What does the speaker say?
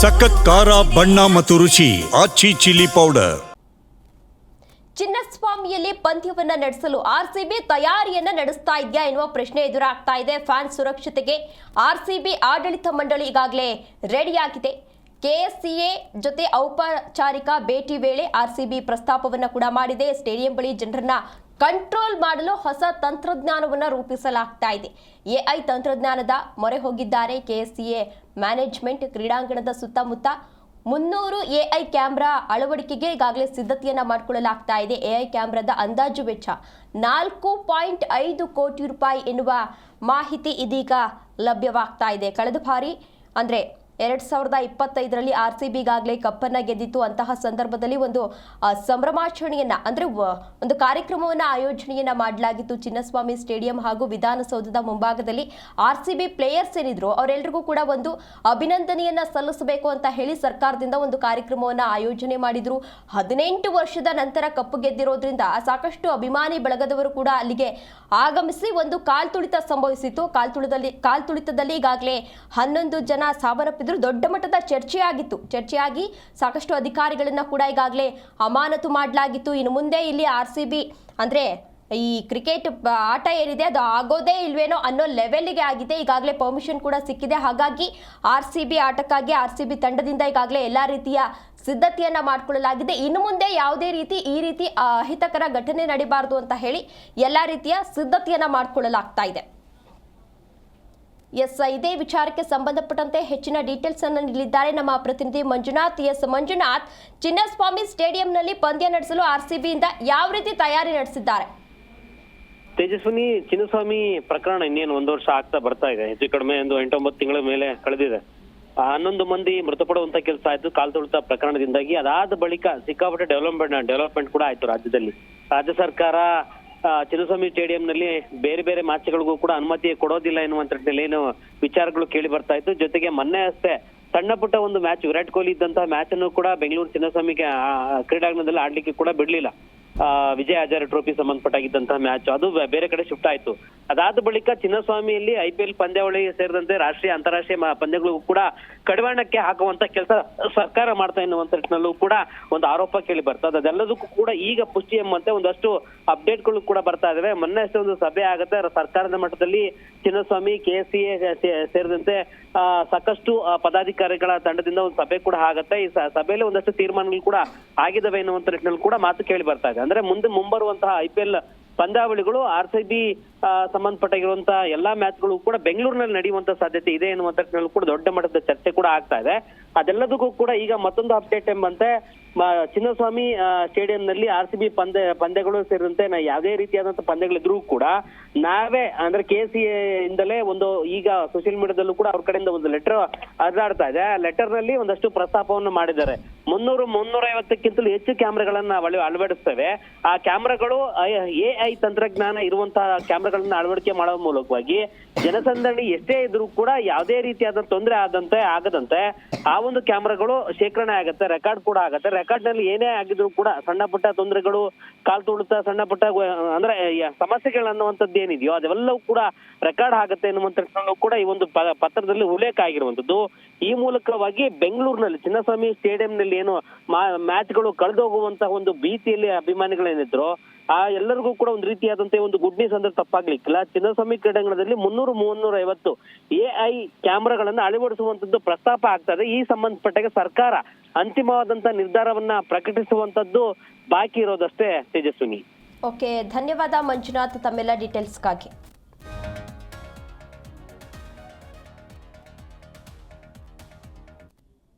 ಸಖತ್ ಖಾರ, ಬಣ್ಣ ಮತ್ತು ರುಚಿ, ಆಚಿ ಚಿಲ್ಲಿ ಪೌಡರ್. ಚಿನ್ನಸ್ವಾಮಿಯಲ್ಲಿ ಪಂದ್ಯವನ್ನ ನಡೆಸಲು ಆರ್ಸಿಬಿ ತಯಾರಿಯನ್ನ ನಡೆಸ್ತಾ ಇದೆಯಾ ಎನ್ನುವ ಪ್ರಶ್ನೆ ಎದುರಾಗ್ತಾ ಇದೆ. ಫ್ಯಾನ್ ಸುರಕ್ಷತೆಗೆ ಆರ್ಸಿಬಿ ಆಡಳಿತ ಮಂಡಳಿ ಈಗಾಗಲೇ ರೆಡಿಯಾಗಿದೆ. ಕೆಎಸ್ಸಿಎ ಜೊತೆ ಔಪಚಾರಿಕ ಭೇಟಿ ವೇಳೆ ಆರ್ಸಿಬಿ ಪ್ರಸ್ತಾಪವನ್ನು ಕೂಡ ಮಾಡಿದೆ. ಸ್ಟೇಡಿಯಂ ಬಳಿ ಜನರನ್ನ ಕಂಟ್ರೋಲ್ ಮಾಡಲು ಹೊಸ ತಂತ್ರಜ್ಞಾನವನ್ನು ರೂಪಿಸಲಾಗ್ತಾ ಇದೆ. ಎಐ ತಂತ್ರಜ್ಞಾನದ ಮೊರೆ ಹೋಗಿದ್ದಾರೆ. ಕೆಎಸ್ಸಿಎ ಮ್ಯಾನೇಜ್ಮೆಂಟ್ ಕ್ರೀಡಾಂಗಣದ ಸುತ್ತಮುತ್ತ ಮುನ್ನೂರು ಎಐ ಕ್ಯಾಮ್ರಾ ಅಳವಡಿಕೆಗೆ ಈಗಾಗಲೇ ಸಿದ್ಧತೆಯನ್ನು ಮಾಡಿಕೊಳ್ಳಲಾಗ್ತಾ ಇದೆ. ಎಐ ಕ್ಯಾಮ್ರಾದ ಅಂದಾಜು ವೆಚ್ಚ ನಾಲ್ಕು ಪಾಯಿಂಟ್ ಐದು ಕೋಟಿ ರೂಪಾಯಿ ಎನ್ನುವ ಮಾಹಿತಿ ಇದೀಗ ಲಭ್ಯವಾಗ್ತಾ ಇದೆ. ಕಳೆದ ಬಾರಿ ಅಂದ್ರೆ ಎರಡ್ ಸಾವಿರದ ಇಪ್ಪತ್ತೈದರಲ್ಲಿ ಆರ್ ಸಿ ಬಿಗಾಗಲೇ ಕಪ್ಪನ್ನ ಗೆದ್ದಿತ್ತು. ಅಂತಹ ಸಂದರ್ಭದಲ್ಲಿ ಒಂದು ಸಂಭ್ರಮಾಚರಣೆಯನ್ನ, ಅಂದ್ರೆ ಒಂದು ಕಾರ್ಯಕ್ರಮವನ್ನ ಆಯೋಜನೆಯನ್ನ ಮಾಡಲಾಗಿತ್ತು ಚಿನ್ನಸ್ವಾಮಿ ಸ್ಟೇಡಿಯಂ ಹಾಗೂ ವಿಧಾನಸೌಧದ ಮುಂಭಾಗದಲ್ಲಿ. ಆರ್ ಸಿ ಬಿ ಪ್ಲೇಯರ್ಸ್ ಏನಿದ್ರು ಅವರೆಲ್ಲರಿಗೂ ಕೂಡ ಒಂದು ಅಭಿನಂದನೆಯನ್ನ ಸಲ್ಲಿಸಬೇಕು ಅಂತ ಹೇಳಿ ಸರ್ಕಾರದಿಂದ ಒಂದು ಕಾರ್ಯಕ್ರಮವನ್ನ ಆಯೋಜನೆ ಮಾಡಿದ್ರು. ಹದಿನೆಂಟು ವರ್ಷದ ನಂತರ ಕಪ್ಪು ಗೆದ್ದಿರೋದ್ರಿಂದ ಸಾಕಷ್ಟು ಅಭಿಮಾನಿ ಬಳಗದವರು ಕೂಡ ಅಲ್ಲಿಗೆ ಆಗಮಿಸಿ ಒಂದು ಕಾಲ್ತುಳಿತ ಸಂಭವಿಸಿತು ಕಾಲ್ತುಳಿತದಲ್ಲಿ ಕಾಲ್ತುಳಿತದಲ್ಲಿ ಈಗಾಗಲೇ ಹನ್ನೊಂದು ಜನ ಸಾವನ್ನಪ್ಪಿದ್ರು ದೊಡ್ಡ ಮಟ್ಟದ ಚರ್ಚೆಯಾಗಿತ್ತು. ಚರ್ಚೆಯಾಗಿ ಸಾಕಷ್ಟು ಅಧಿಕಾರಿಗಳನ್ನ ಕೂಡ ಈಗಾಗಲೇ ಅಮಾನತು ಮಾಡಲಾಗಿತ್ತು. ಇನ್ನು ಮುಂದೆ ಇಲ್ಲಿ ಆರ್ ಸಿ ಬಿ ಅಂದ್ರೆ ಈ ಕ್ರಿಕೆಟ್ ಆಟ ಏನಿದೆ ಅದು ಆಗೋದೇ ಇಲ್ವೇನೋ ಅನ್ನೋ ಲೆವೆಲ್ಗೆ ಆಗಿದೆ. ಈಗಾಗಲೇ ಪರ್ಮಿಷನ್ ಕೂಡ ಸಿಕ್ಕಿದೆ. ಹಾಗಾಗಿ ಆರ್ ಸಿ ಬಿ ಆಟಕ್ಕಾಗಿ, ಆರ್ ಸಿ ಬಿ ತಂಡದಿಂದ ಈಗಾಗಲೇ ಎಲ್ಲ ರೀತಿಯ ಸಿದ್ಧತೆಯನ್ನು ಮಾಡಿಕೊಳ್ಳಲಾಗಿದೆ. ಇನ್ನು ಮುಂದೆ ಯಾವುದೇ ರೀತಿ ಈ ರೀತಿ ಅಹಿತಕರ ಘಟನೆ ನಡಿಬಾರದು ಅಂತ ಹೇಳಿ ಎಲ್ಲ ರೀತಿಯ ಸಿದ್ಧತೆಯನ್ನು ಮಾಡಿಕೊಳ್ಳಲಾಗ್ತಾ ಇದೆ. ಎಸ್ ಇದೇ ವಿಚಾರಕ್ಕೆ ಸಂಬಂಧಪಟ್ಟಂತೆ ಹೆಚ್ಚಿನ ಡೀಟೇಲ್ಸ್ ಅನ್ನು ನೀಡಿದ್ದಾರೆ. ನಮ್ಮ ಪ್ರತಿನಿಧಿ ಮಂಜುನಾಥ್, ಎಸ್. ಮಂಜುನಾಥ್, ಚಿನ್ನಸ್ವಾಮಿ ಸ್ಟೇಡಿಯಂನಲ್ಲಿ ಪಂದ್ಯ ನಡೆಸಲು ಆರ್ಸಿಬಿಯಿಂದ ಯಾವ ರೀತಿ ತಯಾರಿ ನಡೆಸಿದ್ದಾರೆ? ತೇಜಸ್ವಿನಿ, ಚಿನ್ನಸ್ವಾಮಿ ಪ್ರಕರಣ ಇನ್ನೇನು ಒಂದು ವರ್ಷ ಆಗ್ತಾ ಬರ್ತಾ ಇದೆ. ಹೆಚ್ಚು ಕಡಿಮೆ ಒಂದು ಎಂಟೊಂಬತ್ತು ತಿಂಗಳ ಮೇಲೆ ಕಳೆದಿದೆ. ಹನ್ನೊಂದು ಮಂದಿ ಮೃತಪಡುವಂತ ಕೆಲಸ ಆಯ್ತು. ತುಳಿತ ಪ್ರಕರಣದಿಂದಾಗಿ. ಅದಾದ ಬಳಿಕ ಸಿಕ್ಕಾಪಟ್ಟೆ ಡೆವಲಪ್ಮೆಂಟ್ ಡೆವಲಪ್ಮೆಂಟ್ ಕೂಡ ಆಯ್ತು ರಾಜ್ಯದಲ್ಲಿ. ರಾಜ್ಯ ಸರ್ಕಾರ ಚಿನ್ನಸ್ವಾಮಿ ಸ್ಟೇಡಿಯಂನಲ್ಲಿ ಬೇರೆ ಬೇರೆ ಮ್ಯಾಚ್ಗಳಿಗೂ ಕೂಡ ಅನುಮತಿ ಕೊಡೋದಿಲ್ಲ ಎನ್ನುವಂತ ಏನು ವಿಚಾರಗಳು ಕೇಳಿ ಬರ್ತಾ ಇತ್ತು. ಜೊತೆಗೆ ಮೊನ್ನೆ ಅಷ್ಟೇ ಸಣ್ಣ ಪುಟ್ಟ ಒಂದು ಮ್ಯಾಚ್ ವಿರಾಟ್ ಕೊಹ್ಲಿ ಇದ್ದಂತಹ ಮ್ಯಾಚ್ ಅನ್ನು ಕೂಡ ಬೆಂಗಳೂರು ಚಿನ್ನಸ್ವಾಮಿಗೆ ಕ್ರೀಡಾಂಗಣದಲ್ಲಿ ಆಡ್ಲಿಕ್ಕೆ ಕೂಡ ಬಿಡ್ಲಿಲ್ಲ. ವಿಜಯ್ ಹಜಾರೆ ಟ್ರೋಫಿ ಸಂಬಂಧಪಟ್ಟಾಗಿದ್ದಂತಹ ಮ್ಯಾಚ್ ಅದು ಬೇರೆ ಕಡೆ ಶಿಫ್ಟ್ ಆಯ್ತು. ಅದಾದ ಬಳಿಕ ಚಿನ್ನಸ್ವಾಮಿಯಲ್ಲಿ ಐ ಪಿ ಎಲ್ ಪಂದ್ಯಾವಳಿ ಸೇರಿದಂತೆ ರಾಷ್ಟ್ರೀಯ, ಅಂತಾರಾಷ್ಟ್ರೀಯ ಪಂದ್ಯಗಳು ಕೂಡ ಕಡಿವಾಣಕ್ಕೆ ಹಾಕುವಂತ ಕೆಲಸ ಸರ್ಕಾರ ಮಾಡ್ತಾ ಎನ್ನುವಂತ ನಿಟ್ಟಿನಲ್ಲೂ ಕೂಡ ಒಂದು ಆರೋಪ ಕೇಳಿ ಬರ್ತದೆ ಅದೆಲ್ಲದಕ್ಕೂ ಕೂಡ ಈಗ ಪುಷ್ಟಿ ಎಂಬಂತೆ ಒಂದಷ್ಟು ಅಪ್ಡೇಟ್ಗಳು ಕೂಡ ಬರ್ತಾ ಇದಾವೆ. ಮೊನ್ನೆ ಅಷ್ಟೇ ಒಂದು ಸಭೆ ಆಗುತ್ತೆ. ಸರ್ಕಾರದ ಮಟ್ಟದಲ್ಲಿ ಚಿನ್ನಸ್ವಾಮಿ ಕೆ ಸಿ ಎ ಸೇರಿದಂತೆ ಸಾಕಷ್ಟು ಪದಾಧಿಕಾರಿಗಳ ತಂಡದಿಂದ ಒಂದು ಸಭೆ ಕೂಡ ಆಗತ್ತೆ. ಈ ಸಭೆಯಲ್ಲಿ ಒಂದಷ್ಟು ತೀರ್ಮಾನಗಳು ಕೂಡ ಆಗಿದಾವೆ ಎನ್ನುವಂತ ನಿಟ್ಟಿನಲ್ಲಿ ಕೂಡ ಮಾತು ಕೇಳಿ ಬರ್ತಾ ಇದೆ. ಅಂದ್ರೆ ಮುಂದೆ ಮುಂಬರುವಂತಹ ಐ ಪಿ ಎಲ್ ಪಂದ್ಯಾವಳಿಗಳು, ಆರ್ ಸಿ ಬಿ ಸಂಬಂಧಪಟ್ಟಾಗಿರುವಂತಹ ಎಲ್ಲಾ ಮ್ಯಾಚ್ಗಳು ಕೂಡ ಬೆಂಗಳೂರಿನಲ್ಲಿ ನಡೆಯುವಂತ ಸಾಧ್ಯತೆ ಇದೆ ಎನ್ನುವಂತ ಕೂಡ ದೊಡ್ಡ ಮಟ್ಟದ ಚರ್ಚೆ ಕೂಡ ಆಗ್ತಾ ಇದೆ. ಅದೆಲ್ಲದಕ್ಕೂ ಕೂಡ ಈಗ ಮತ್ತೊಂದು ಅಪ್ಡೇಟ್ ಎಂಬಂತೆ ಚಿನ್ನಸ್ವಾಮಿ ಸ್ಟೇಡಿಯಂನಲ್ಲಿ ಆರ್ ಸಿ ಬಿ ಪಂದ್ಯ, ಪಂದ್ಯಗಳು ಸೇರಿದಂತೆ ಯಾವುದೇ ರೀತಿಯಾದಂತಹ ಪಂದ್ಯಗಳಿದ್ರೂ ಕೂಡ ನಾವೇ ಅಂದ್ರೆ ಕೆ ಸಿ ಇಂದಲೇ ಒಂದು ಈಗ ಸೋಷಿಯಲ್ ಮೀಡಿಯಾದಲ್ಲೂ ಕೂಡ ಅವ್ರ ಕಡೆಯಿಂದ ಒಂದು ಲೆಟರ್ ಹರಿದಾಡ್ತಾ ಇದೆ. ಆ ಲೆಟರ್ನಲ್ಲಿ ಒಂದಷ್ಟು ಪ್ರಸ್ತಾಪವನ್ನು ಮಾಡಿದ್ದಾರೆ. ಮುನ್ನೂರು ಮುನ್ನೂರ ಐವತ್ತಕ್ಕಿಂತಲೂ ಹೆಚ್ಚು ಕ್ಯಾಮ್ರಾಗಳನ್ನ ಅಳ- ಅಳವಡಿಸ್ತೇವೆ. ಆ ಕ್ಯಾಮ್ರಾಗಳು ಎ ಐ ತಂತ್ರಜ್ಞಾನ ಇರುವಂತಹ ಕ್ಯಾಮ್ರಾಗಳನ್ನ ಅಳವಡಿಕೆ ಮಾಡುವ ಮೂಲಕವಾಗಿ ಜನಸಂದಣಿ ಎಷ್ಟೇ ಇದ್ರೂ ಕೂಡ ಯಾವುದೇ ರೀತಿಯಾದ ತೊಂದರೆ ಆದಂತೆ, ಆಗದಂತೆ ಆ ಒಂದು ಕ್ಯಾಮ್ರಾಗಳು ಶೇಖರಣೆ ಆಗುತ್ತೆ, ರೆಕಾರ್ಡ್ ಕೂಡ ಆಗುತ್ತೆ. ರೆಕಾರ್ಡ್ನಲ್ಲಿ ಏನೇ ಆಗಿದ್ರು ಕೂಡ ಸಣ್ಣ ಪುಟ್ಟ ತೊಂದರೆಗಳು, ಕಾಲ್ ತುಳಿತ, ಸಣ್ಣ ಪುಟ್ಟ ಅಂದ್ರೆ ಸಮಸ್ಯೆಗಳು ಅನ್ನುವಂಥದ್ದು ಏನಿದೆಯೋ ಅದೆಲ್ಲವೂ ಕೂಡ ರೆಕಾರ್ಡ್ ಆಗುತ್ತೆ ನಿಟ್ಟಿನಲ್ಲೂ ಕೂಡ ಈ ಒಂದು ಪತ್ರದಲ್ಲಿ ಉಲ್ಲೇಖ ಆಗಿರುವಂತದ್ದು ಈ ಮೂಲಕವಾಗಿ ಬೆಂಗಳೂರಿನಲ್ಲಿ ಚಿನ್ನಸ್ವಾಮಿ ಸ್ಟೇಡಿಯಂನಲ್ಲಿ ಏನು ಮ್ಯಾಚ್ಗಳು ಕಳೆದೋಗುವಂತಹ ಒಂದು ಭೀತಿಯಲ್ಲಿ ಅಭಿಮಾನಿಗಳೇನಿದ್ರು, ಆ ಎಲ್ಲರಿಗೂ ಕೂಡ ಒಂದು ರೀತಿಯಾದಂತಹ ಒಂದು ಗುಡ್ ನ್ಯೂಸ್ ಅಂದ್ರೆ ತಪ್ಪಾಗ್ಲಿಕ್ಕಿಲ್ಲ. ಚಿನ್ನಸ್ವಾಮಿ ಕ್ರೀಡಾಂಗಣದಲ್ಲಿ ಮುನ್ನೂರು ಮೂವನ್ನೂರ ಐವತ್ತು ಎ ಐ ಕ್ಯಾಮ್ರಾಗಳನ್ನ ಅಳವಡಿಸುವಂತದ್ದು ಪ್ರಸ್ತಾಪ ಆಗ್ತದೆ. ಈ ಸಂಬಂಧಪಟ್ಟಾಗ ಸರ್ಕಾರ ಅಂತಿಮವಾದಂತ ನಿರ್ಧಾರವನ್ನ ಪ್ರಕಟಿಸುವಂತದ್ದು ಬಾಕಿ ಇರೋದಷ್ಟೇ ತೇಜಸ್ವಿನಿ. ಓಕೆ, ಧನ್ಯವಾದ ಮಂಜುನಾಥ್, ತಮ್ಮೆಲ್ಲ ಡೀಟೇಲ್ಸ್ಗಾಗಿ